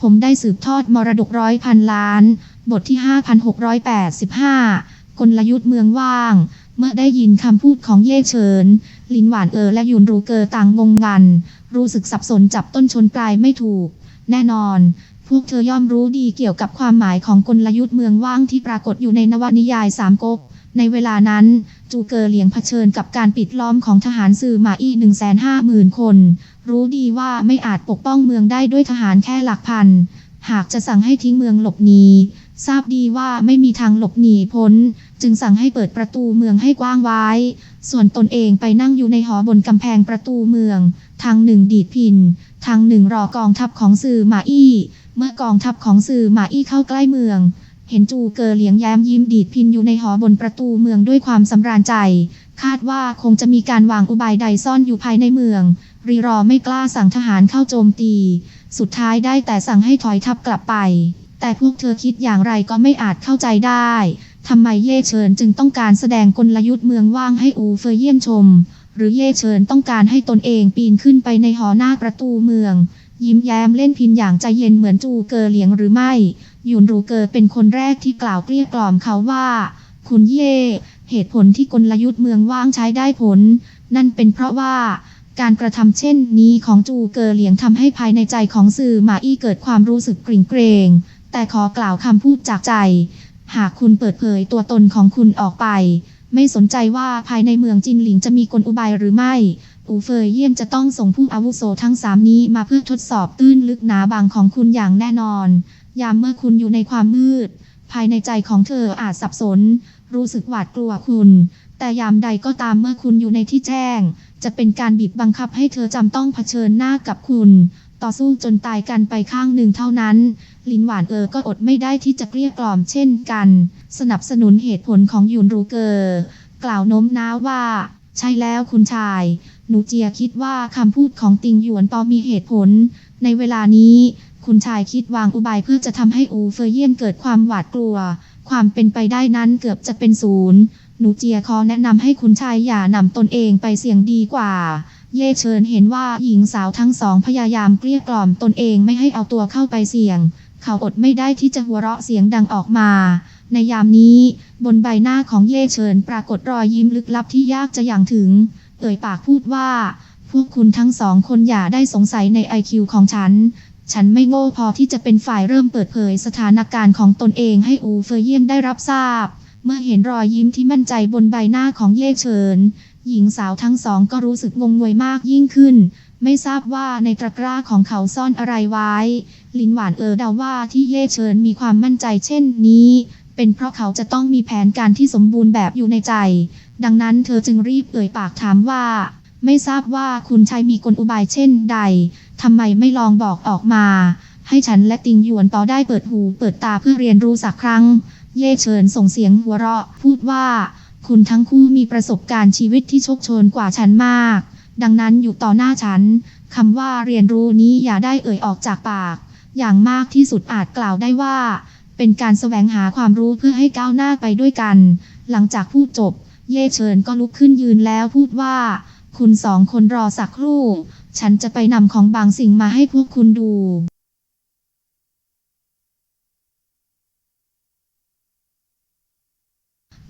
ผมได้สืบทอดมรดกร้อยพันล้าน บทที่ 5685 กลยุทธ์เมืองว่าง เมื่อได้ยินคำพูดของเย่เฉิน ลินหวานเออและยุนรูเกอต่างงงงัน รู้สึกสับสนจับต้นชนปลายไม่ถูก แน่นอน พวกเธอย่อมรู้ดีเกี่ยวกับความหมายของกลยุทธ์เมืองว่างที่ปรากฏอยู่ในนวนิยายสามก๊ก ในเวลานั้น จูเกอเหลียงเผชิญกับการปิดล้อมของทหารสื่อมาอีหนึ่งแสนห้าหมื่นคน รู้ดีว่าไม่อาจปกป้องเมืองได้ด้วยทหารแค่หลักพัน หากจะสั่งให้ทิ้งเมืองหลบหนีทราบดีว่าไม่มีทางหลบหนีพ้น จึงสั่งให้เปิดประตูเมืองให้กว้างไว้ ส่วนตนเองไปนั่งอยู่ในหอบนกำแพงประตูเมือง ทางหนึ่งดีดพิน ทางหนึ่งรอกองทัพของสื่อมาอี้ เมื่อกองทัพของสื่อมาอี้เข้าใกล้เมือง เห็นจูเกอเหลียงแย้มยิ้มดีดพินอยู่ในหอบนประตูเมืองด้วยความสำราญใจ คาดว่าคงจะมีการวางอุบายใดซ่อนอยู่ภายในเมือง รีรอไม่กล้าสั่งทหารเข้าโจมตี สุดท้ายได้แต่สั่งให้ถอยทัพกลับไป แต่พวกเธอคิดอย่างไรก็ไม่อาจเข้าใจได้ทำไมเย่เฉินจึงต้องการแสดงกลยุทธ์เมืองว่างให้อูเฟยเยี่ยมชม หรือเย่เฉินต้องการให้ตนเองปีนขึ้นไปในหอหน้าประตูเมือง ยิ้มแย้มเล่นพินอย่างใจเย็นเหมือนจูเกอเหลียงหรือไม่ ยุนรูเกอร์เป็นคนแรกที่กล่าวเกลี้ยกล่อมเขาว่า คุณเย่ เหตุผลที่กลยุทธ์เมืองว่างใช้ได้ผล นั่นเป็นเพราะว่าการกระทำเช่นนี้ของจูเกอเหลียงทำให้ภายในใจของสื่อมาอี้เกิดความรู้สึกกริ่งเกรง แต่ขอกล่าวคำพูดจากใจ หากคุณเปิดเผยตัวตนของคุณออกไป ไม่สนใจว่าภายในเมืองจินหลิงจะมีกลอุบายหรือไม่ อูเฟยเยี่ยมจะต้องส่งผู้อาวุโสทั้งสามนี้มาเพื่อทดสอบตื้นลึกหนาบางของคุณอย่างแน่นอน ยามเมื่อคุณอยู่ในความมืด ภายในใจของเธออาจสับสน รู้สึกหวาดกลัวคุณ แต่ยามใดก็ตามเมื่อคุณอยู่ในที่แจ้ง จะเป็นการบีบบังคับให้เธอจำต้องเผชิญหน้ากับคุณ ต่อสู้จนตายกันไปข้างหนึ่งเท่านั้น ลินหวานเออก็อดไม่ได้ที่จะเกลี้ยกล่อมเช่นกัน สนับสนุนเหตุผลของยุนรูเกอร์ กล่าวโน้มน้าวว่า ใช่แล้วคุณชาย หนูเจียคิดว่าคำพูดของติงหยวนปอมีเหตุผล ในเวลานี้ คุณชายคิดวางอุบายเพื่อจะทำให้อูเฟยเยี่ยนเกิดความหวาดกลัว ความเป็นไปได้นั้นเกือบจะเป็นศูนย์หนูเจียขอแนะนำให้คุณชายอย่านำตนเองไปเสี่ยงดีกว่า เย่เชิญเห็นว่าหญิงสาวทั้งสองพยายามเกลี้ยกล่อมตนเองไม่ให้เอาตัวเข้าไปเสี่ยง เขาอดไม่ได้ที่จะหัวเราะเสียงดังออกมา ในยามนี้ บนใบหน้าของเย่เฉินปรากฏรอยยิ้มลึกลับที่ยากจะอย่างถึง เอ่ยปากพูดว่า พวกคุณทั้งสองคนอย่าได้สงสัยในไอคิวของฉัน ฉันไม่โง่พอที่จะเป็นฝ่ายเริ่มเปิดเผยสถานการณ์ของตนเองให้อูเฟยเยี่ยนได้รับทราบ เมื่อเห็นรอยยิ้มที่มั่นใจบนใบหน้าของเย่เฉิน หญิงสาวทั้งสองก็รู้สึกงงงวยมากยิ่งขึ้น ไม่ทราบว่าในตะกร้าของเขาซ่อนอะไรไว้ ลินหวานเออเดาว่าที่เย่เฉินมีความมั่นใจเช่นนี้ เป็นเพราะเขาจะต้องมีแผนการที่สมบูรณ์แบบอยู่ในใจ ดังนั้นเธอจึงรีบเอ่ยปากถามว่า ไม่ทราบว่าคุณชายมีกลอุบายเช่นใด ทำไมไม่ลองบอกออกมา ให้ฉันและติงหยวนต่อได้เปิดหูเปิดตาเพื่อเรียนรู้สักครั้ง เย่เฉินส่งเสียงหัวเราะ พูดว่า คุณทั้งคู่มีประสบการณ์ชีวิตที่โชคโชนกว่าฉันมาก ดังนั้นอยู่ต่อหน้าฉันคำว่าเรียนรู้นี้อย่าได้เอ่ยออกจากปาก อย่างมากที่สุดอาจกล่าวได้ว่า เป็นการแสวงหาความรู้เพื่อให้ก้าวหน้าไปด้วยกัน หลังจากพูดจบ เย่เฉินก็ลุกขึ้นยืนแล้วพูดว่า คุณสองคนรอสักครู่ ฉันจะไปนำของบางสิ่งมาให้พวกคุณดู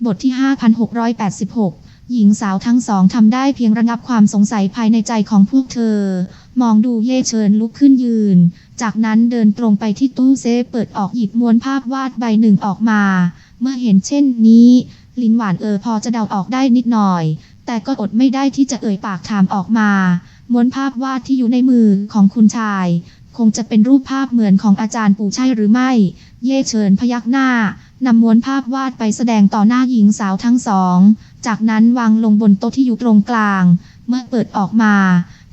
บทที่ 5686 หญิงสาวทั้งสองทำได้เพียงระงับความสงสัยภายในใจของพวกเธอ มองดูเย่เชิญลุกขึ้นยืน จากนั้นเดินตรงไปที่ตู้เซฟเปิดออกหยิบม้วนภาพวาดใบหนึ่งออกมา เมื่อเห็นเช่นนี้ ลินหวานเออพอจะเดาออกได้นิดหน่อย แต่ก็อดไม่ได้ที่จะเอ่ยปากถามออกมาม้วนภาพวาดที่อยู่ในมือของคุณชาย คงจะเป็นรูปภาพเหมือนของอาจารย์ปู่ใช่หรือไม่ เย่เชิญพยักหน้านำม้วนภาพวาดไปแสดงต่อหน้าหญิงสาวทั้งสอง จากนั้นวางลงบนโต๊ะที่อยู่ตรงกลาง เมื่อเปิดออกมา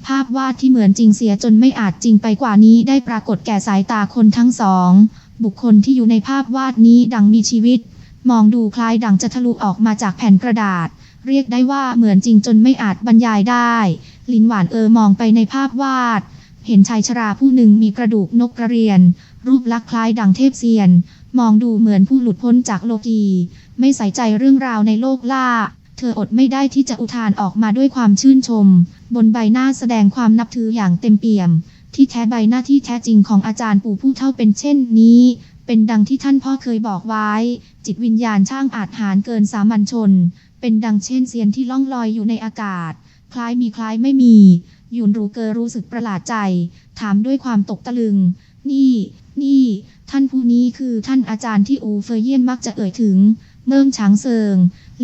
ภาพวาดที่เหมือนจริงเสียจนไม่อาจจริงไปกว่านี้ได้ปรากฏแก่สายตาคนทั้งสอง บุคคลที่อยู่ในภาพวาดนี้ดังมีชีวิต มองดูคล้ายดังจะทะลุออกมาจากแผ่นกระดาษ เรียกได้ว่าเหมือนจริงจนไม่อาจบรรยายได้ ลินหวานเออมองไปในภาพวาด เห็นชายชราผู้หนึ่งมีกระดูกนกกระเรียน รูปลักษณ์คล้ายดังเทพเซียน มองดูเหมือนผู้หลุดพ้นจากโลกี ไม่ใส่ใจเรื่องราวในโลกล่า เธออดไม่ได้ที่จะอุทานออกมาด้วยความชื่นชม บนใบหน้าแสดงความนับถืออย่างเต็มเปี่ยม ที่แท้ใบหน้าที่แท้จริงของอาจารย์ปู่ผู้เท่าเป็นเช่นนี้ เป็นดังที่ท่านพ่อเคยบอกไว้ จิตวิญญาณช่างอาจหารเกินสามัญชน เป็นดังเช่นเสียนที่ล่องลอยอยู่ในอากาศ คล้ายมีคล้ายไม่มี ยุนรู้เกอรู้สึกประหลาดใจ ถามด้วยความตกตะลึง นี่ นี่ ท่านผู้นี้คือท่านอาจารย์ที่อูเฟยเยียนมักจะเอ่ยถึง เมิ่งช้างเซิง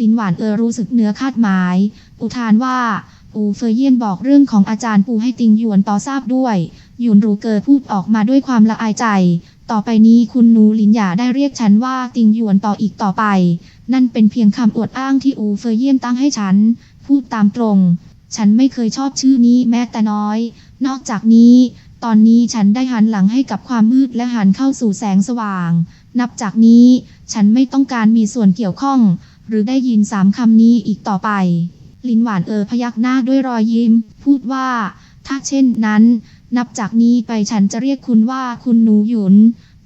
ลินหวานเออรู้สึกเนื้อคาดหมาย อุทานว่าอูเฟยเยียนบอกเรื่องของอาจารย์ปูให้ติงหยวนต่อทราบด้วยหยวนรู้เกอพูดออกมาด้วยความละอายใจ ต่อไปนี้คุณหนูลินอย่าได้เรียกฉันว่าติงหยวนต่ออีกต่อไป นั่นเป็นเพียงคำอวดอ้างที่อูเฟยเยี่ยนตั้งให้ฉัน พูดตามตรง ฉันไม่เคยชอบชื่อนี้แม้แต่น้อย นอกจากนี้ ตอนนี้ฉันได้หันหลังให้กับความมืดและหันเข้าสู่แสงสว่าง นับจากนี้ ฉันไม่ต้องการมีส่วนเกี่ยวข้อง หรือได้ยินสามคำนี้อีกต่อไป ลินหวานเออพยักหน้าด้วยรอยยิ้ม พูดว่า ถ้าเช่นนั้นนับจากนี้ไปฉันจะเรียกคุณว่าคุณหนูหยุน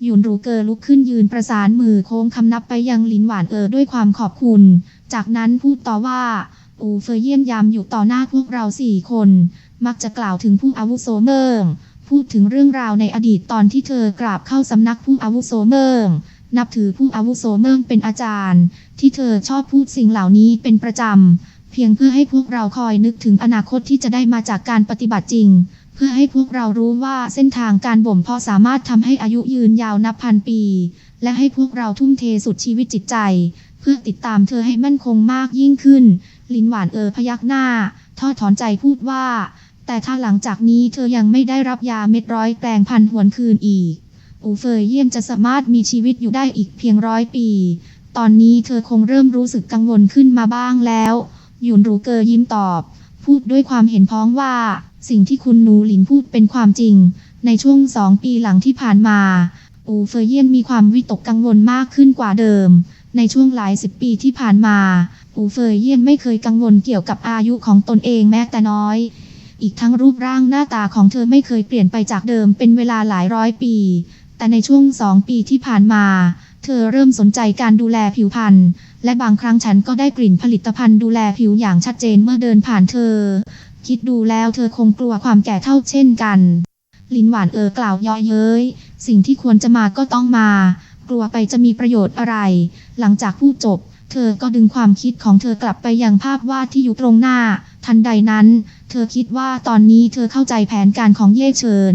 หยุนรู้เกอลุกขึ้นยืนประสานมือโค้งคำนับไปยังลินหวานเออด้วยความขอบคุณ จากนั้นพูดต่อว่าอูเฟยเยี่ยมยามอยู่ต่อหน้าพวกเราสี่คน มักจะกล่าวถึงผู้อาวุโสเมิงพูดถึงเรื่องราวในอดีตตอนที่เธอกราบเข้าสำนักผู้อาวุโสเมิงนับถือผู้อาวุโสเมิงเป็นอาจารย์ ที่เธอชอบพูดสิ่งเหล่านี้เป็นประจำ เพียงเพื่อให้พวกเราคอยนึกถึงอนาคตที่จะได้มาจากการปฏิบัติจริง พื่อให้พวกเรารู้ว่าเส้นทางการบ่มเพาะสามารถทำให้อายุยืนยาวนับพันปี และให้พวกเราทุ่มเทสุดชีวิตจิตใจ เพื่อติดตามเธอให้มั่นคงมากยิ่งขึ้น ลินหวานเออพยักหน้า ทอดถอนใจพูดว่า แต่ถ้าหลังจากนี้เธอยังไม่ได้รับยาเม็ดร้อยแปลงพันหวนคืนอีก อูเฟยเยี่ยมจะสามารถมีชีวิตอยู่ได้อีกเพียงร้อยปี ตอนนี้เธอคงเริ่มรู้สึกกังวลขึ้นมาบ้างแล้วหยุนรูเกอยิ้มตอบ พูดด้วยความเห็นพ้องว่า สิ่งที่คุณหนูหลินพูดเป็นความจริง ในช่วงสองปีหลังที่ผ่านมา อูเฟยเยียนมีความวิตกกังวลมากขึ้นกว่าเดิม ในช่วงหลายสิบปีที่ผ่านมา อูเฟยเยียนไม่เคยกังวลเกี่ยวกับอายุของตนเองแม้แต่น้อย อีกทั้งรูปร่างหน้าตาของเธอไม่เคยเปลี่ยนไปจากเดิมเป็นเวลาหลายร้อยปี แต่ในช่วงสองปีที่ผ่านมา เธอเริ่มสนใจการดูแลผิวพรรณ และบางครั้งฉันก็ได้กลิ่นผลิตภัณฑ์ดูแลผิวอย่างชัดเจนเมื่อเดินผ่านเธอ คิดดูแล้วเธอคงกลัวความแก่เท่าเช่นกัน ลินหวานเออกล่าวย่อเย้ย สิ่งที่ควรจะมาก็ต้องมา กลัวไปจะมีประโยชน์อะไร หลังจากพูดจบ เธอก็ดึงความคิดของเธอกลับไปยังภาพวาดที่อยู่ตรงหน้า ทันใดนั้น เธอคิดว่าตอนนี้เธอเข้าใจแผนการของเย่เฉิน